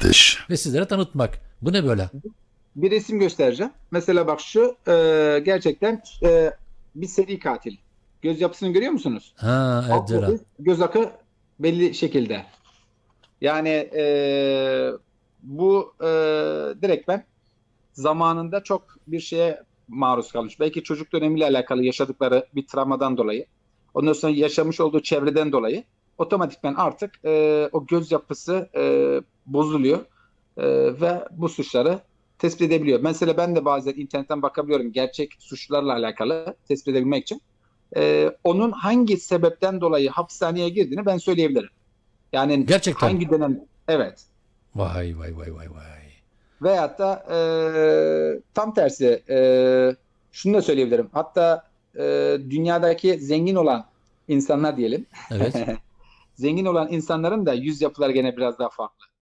kardeş. ve sizlere tanıtmak. Bu ne böyle? Bir resim göstereceğim. Mesela bak şu e, gerçekten e, bir seri katil. Göz yapısını görüyor musunuz? Ha evet göz, göz akı belli şekilde. Yani e, bu e, direkt ben zamanında çok bir şeye maruz kalmış. Belki çocuk dönemiyle alakalı yaşadıkları bir travmadan dolayı. Ondan sonra yaşamış olduğu çevreden dolayı otomatikman artık e, o göz yapısı e, bozuluyor E, ve bu suçları tespit edebiliyor. Mesela ben de bazen internetten bakabiliyorum gerçek suçlarla alakalı tespit edebilmek için. E, onun hangi sebepten dolayı hapishaneye girdiğini ben söyleyebilirim. Yani Gerçekten. hangi dönem evet Vay vay vay vay vay. veyahut da e, tam tersi e, şunu da söyleyebilirim. Hatta e, dünyadaki zengin olan insanlar diyelim. Evet. zengin olan insanların da yüz yapıları gene biraz daha farklı.